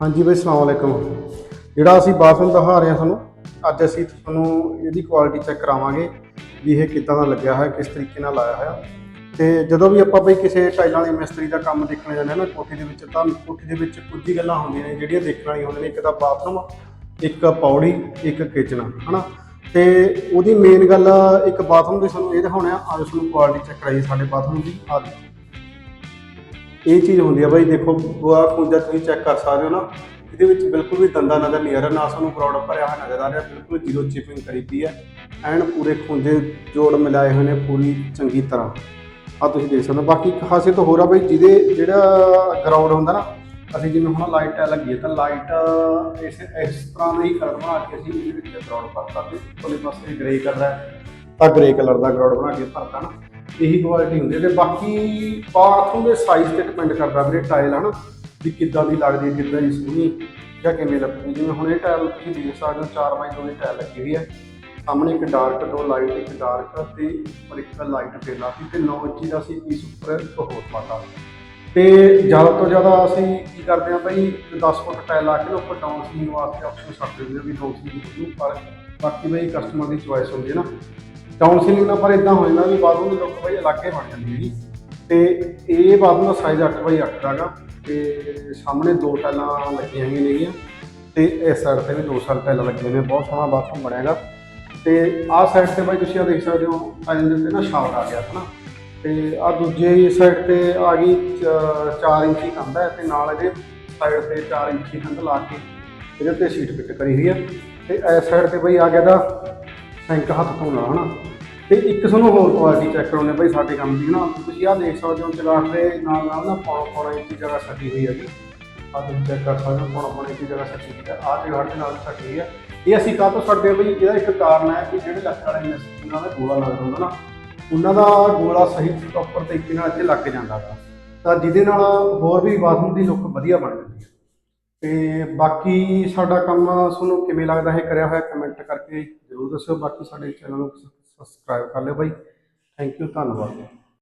ਹਾਂਜੀ ਬਈ ਸਲਾਮ ਅਲੈਕਮ। ਜਿਹੜਾ ਅਸੀਂ ਬਾਥਰੂਮ ਦਿਖਾ ਰਹੇ ਹਾਂ ਤੁਹਾਨੂੰ, ਅੱਜ ਅਸੀਂ ਤੁਹਾਨੂੰ ਇਹਦੀ ਕੁਆਲਿਟੀ ਚੈੱਕ ਕਰਾਵਾਂਗੇ ਵੀ ਇਹ ਕਿੱਦਾਂ ਦਾ ਲੱਗਿਆ ਹੋਇਆ, ਕਿਸ ਤਰੀਕੇ ਨਾਲ ਲਾਇਆ ਹੋਇਆ। ਤੇ ਜਦੋਂ ਵੀ ਆਪਾਂ ਬਈ ਕਿਸੇ ਟਾਈਲਾਂ ਵਾਲੇ ਮਿਸਤਰੀ ਦਾ ਕੰਮ ਦੇਖਣ ਜਾਂਦੇ ਹਾਂ ਨਾ, ਕੋਠੀ ਦੇ ਵਿੱਚ, ਤਾਂ ਕੋਠੀ ਦੇ ਵਿੱਚ ਕੁਝ ਹੀ ਗੱਲਾਂ ਹੁੰਦੀਆਂ ਨੇ, ਜਿਹੜੀਆਂ ਦੇਖਣ ਵਾਲੀਆਂ ਹੁੰਦੀਆਂ ਨੇ। ਇੱਕ ਤਾਂ ਬਾਥਰੂਮ, ਇੱਕ ਪੌੜੀ, ਇੱਕ ਕਿਚਨ ਹਨਾ। ਤੇ ਉਹਦੀ ਮੇਨ ਗੱਲ, ਇੱਕ ਬਾਥਰੂਮ ਦੀ ਸਾਨੂੰ ਇਹ ਦਿਖਾਉਣਾ ਆ ਅੱਜ ਤੁਹਾਨੂੰ ਕੁਆਲਿਟੀ ਚੈੱਕ ਕਰਾਈ ਸਾਡੇ ਬਾਥਰੂਮ ਦੀ ਆ ਇਹ ਚੀਜ਼ ਹੁੰਦੀ ਆ ਬਾਈ, ਦੇਖੋ, ਬੁਆ ਖੁੰਝਾ ਤੁਸੀਂ ਚੈੱਕ ਕਰ ਸਕਦੇ ਹੋ ਨਾ, ਇਹਦੇ ਵਿੱਚ ਬਿਲਕੁਲ ਵੀ ਦੰਦਾ ਨਜ਼ਰ ਨਹੀਂ ਆ ਰਿਹਾ, ਨਾ ਸਾਨੂੰ ਪ੍ਰੋਡਕਟ ਭਰਿਆ ਹੋਇਆ ਨਜ਼ਰ ਆ ਰਿਹਾ, ਬਿਲਕੁਲ ਜ਼ੀਰੋ ਚਿਪਿੰਗ ਕਰੀ ਪਈ ਹੈ ਐਨ ਪੂਰੇ ਖੁੰਝੇ ਜੋੜ ਮਿਲਾਏ ਹੋਏ ਨੇ ਪੂਰੀ ਚੰਗੀ ਤਰ੍ਹਾਂ। ਆ ਤੁਸੀਂ ਦੇਖ ਸਕਦੇ ਹੋ, ਬਾਕੀ ਇੱਕ ਖਾਸੀਅਤ ਹੋਰ ਆ ਬਾਈ, ਜਿਹਦੇ ਜਿਹੜਾ ਗਰਾਊਂਡ ਹੁੰਦਾ ਨਾ, ਅਸੀਂ ਜਿਵੇਂ ਹੁਣ ਲਾਈਟ ਲੱਗੀ ਹੈ ਤਾਂ ਲਾਈਟ ਇਸ ਇਸ ਤਰ੍ਹਾਂ ਦਾ ਹੀ ਕਲਰ ਬਣਾ ਕੇ ਅਸੀਂ ਇਹਦੇ ਵਿੱਚ ਗਰਾਊਂਡ ਭਰਤਾ। ਤੇ ਉਹਦੇ ਪਾਸੇ ਗ੍ਰੇ ਕਲਰ ਹੈ ਤਾਂ ਗ੍ਰੇ ਕਲਰ ਦਾ ਗਰਾਊਂਡ ਬਣਾ ਕੇ ਭਰਤਾ ਨਾ। ਇਹੀ ਕੁਆਲਿਟੀ ਹੁੰਦੀ ਹੈ ਤੇ ਬਾਕੀ ਬਾਥਰੂਮ ਦੇ ਸਾਈਜ਼ ਤੇ ਡਿਪੈਂਡ ਕਰਦਾ ਵੀਰੇ ਟਾਇਲ ਹਨਾ, ਵੀ ਕਿੱਦਾਂ ਦੀ ਲੱਗਦੀ ਹੈ, ਕਿੱਦਾਂ ਦੀ ਸੋਹਣੀ ਜਾਂ ਕਿਵੇਂ ਲੱਗਦੀ ਜਿਵੇਂ ਹੁਣ ਇਹ ਟਾਇਲ ਤੁਸੀਂ ਦੇਖ ਸਕਦੇ ਹੋ 4 ਬਾਈ 2 ਦੀ ਟਾਇਲ ਲੱਗੀ ਹੋਈ ਹੈ। ਸਾਹਮਣੇ ਇੱਕ ਡਾਰਕ ਦੋ ਲਾਈਟ ਇੱਕ ਡਾਰਕ ਤੇ ਉੱਪਰ ਇੱਕ ਲਾਈਟ ਫੇਲਾ ਸੀ ਤੇ 9 ਇੰਚੀ ਦਾ ਸੀ ਪੀਸ ਉੱਪਰ ਹੋਰ ਪਾਤਾ। ਤੇ ਜ਼ਿਆਦਾ ਤੋਂ ਜ਼ਿਆਦਾ ਅਸੀਂ ਕੀ ਕਰਦੇ ਹਾਂ ਬਈ 10 ਫੁੱਟ ਟਾਇਲ ਲਾ ਕੇ ਉੱਪਰ ਡਾਊਨ ਸੀਲਿੰਗ ਵਾਸਤੇ ਆਪਸ਼ਨ ਛੱਡ ਦਿੰਦੇ ਹਾਂ ਵੀ ਡਾਊਨ ਸੀਲਿੰਗ ਨੂੰ ਪਰ ਬਾਕੀ ਬਈ ਕਸਟਮਰ ਦੀ ਚੁਆਇਸ ਹੁੰਦੀ ਹੈ ਨਾ। ਡਾਊਨ ਸੀਲਿੰਗ ਨਾਲ ਪਰ ਇਦਾਂ ਹੋ ਜਾਂਦਾ ਵੀ ਬਾਥਰੂਮ ਦੀ ਲੁੱਕ ਭਾਈ ਅਲੱਗ ਹੀ ਬਣ ਜਾਂਦੀ ਹੈ ਜੀ। ਤੇ ਇਹ ਬਾਥਰੂਮ ਦਾ ਸਾਈਜ਼ 8 ਬਾਈ 8 ਹੈਗਾ ਤੇ ਸਾਹਮਣੇ ਦੋ ਟਾਈਲਾਂ ਲੱਗੀਆਂ ਹੋਈਆਂ ਨੇਗੀਆਂ ਤੇ ਇਸ ਸਾਈਡ ਤੇ ਵੀ ਦੋ ਸਾਲ ਟਾਈਲਾਂ ਲੱਗੀਆਂ ਨੇ, ਬਹੁਤ ਸੋਹਣਾ ਬਾਥਰੂਮ ਬਣਿਆਗਾ ਤੇ ਆਹ ਸਾਈਡ ਤੇ ਬਾਈ ਤੁਸੀਂ ਆ ਦੇਖ ਸਕਦੇ ਹੋ ਟਾਈਲ ਦੇ ਉੱਤੇ ਨਾ ਸ਼ਾਵਰ ਆ ਗਿਆ ਹੈ ਨਾ ਤੇ ਆ ਦੂਜੇ ਸਾਈਡ ਤੇ ਆ ਗਈ 4 ਇੰਚੀ ਕੰਧ ਹੈ ਤੇ ਨਾਲ ਇਹਦੇ ਸਾਈਡ ਤੇ 4 ਇੰਚੀ ਕੰਧ ਲਾ ਕੇ ਇਹਦੇ ਉੱਤੇ ਸੀਟ ਫਿੱਟ ਕਰੀ ਹੋਈ ਹੈ। ਤੇ ਇਸ ਸਾਈਡ ਤੇ ਬਈ ਆ ਗਿਆ ਦਾ ਸਿੰਕ ਹੱਥ ਧੋਣਾ ਹਨਾ। ਤੇ ਇੱਕ ਤੁਹਾਨੂੰ ਹੋਰ ਕੁਆਲਿਟੀ ਚੈੱਕ ਕਰਾਉਣੇ ਬਾਈ ਸਾਡੇ ਕੰਮ ਦੀ ਨਾ ਤੁਸੀਂ ਆਹ ਦੇਖ ਸਕਦੇ ਹੋ ਚਲਾਟ ਦੇ ਨਾਲ ਨਾਲ ਨਾ ਪੌਣਾ ਪੌਣਾ ਇੰਚੀ ਜਗ੍ਹਾ ਸੱਟੀ ਹੋਈ ਹੈ ਜੀ ਆਹ ਤੁਸੀਂ ਚੈੱਕ ਕਰ ਸਕਦੇ ਹੋ ਪੌਣਾ ਪੌਣਾ ਇੰਚੀ ਜਗ੍ਹਾ ਸੱਟੀ ਹੋਈ ਹੈ ਆਹ ਜਗ੍ਹਾ ਦੇ ਨਾਲ ਸੱਟੀ ਹੋਈ ਹੈ ਇਹ ਅਸੀਂ ਕਾਹ ਤੋਂ ਛੱਡਦੇ ਬਈ ਇਹਦਾ ਇੱਕ ਕਾਰਨ ਹੈ ਕਿ ਜਿਹੜੇ ਲੱਖ ਵਾਲੇ ਮਿਸਤਰੀ ਨਾਲ ਗੋਲਾ ਲੱਗਦਾ ਹੁੰਦਾ ਨਾ। ਉਹਨਾਂ ਦਾ ਗੋਲਾ ਸਹੀ ਪ੍ਰੋਪਰ ਤਰੀਕੇ ਨਾਲ ਇੱਥੇ ਲੱਗ ਜਾਂਦਾ ਗਾ ਤਾਂ ਜਿਹਦੇ ਨਾਲ ਹੋਰ ਵੀ ਬਾਥਰੂਮ ਦੀ ਲੁੱਕ ਵਧੀਆ ਬਣ ਜਾਂਦੀ ਹੈ ਤੇ ਬਾਕੀ ਸਾਡਾ ਕੰਮ ਤੁਹਾਨੂੰ ਕਿਵੇਂ ਲੱਗਦਾ ਹੈ, ਕਰਿਆ ਹੋਇਆ ਕਮੈਂਟ ਕਰਕੇ ਜ਼ਰੂਰ ਦੱਸਿਓ। ਬਾਕੀ ਸਾਡੇ ਚੈਨਲ ਨੂੰ ਸਬਸਕ੍ਰਾਈਬ ਕਰ ਲਿਓ ਬਾਈ। ਥੈਂਕ ਯੂ ਧੰਨਵਾਦ।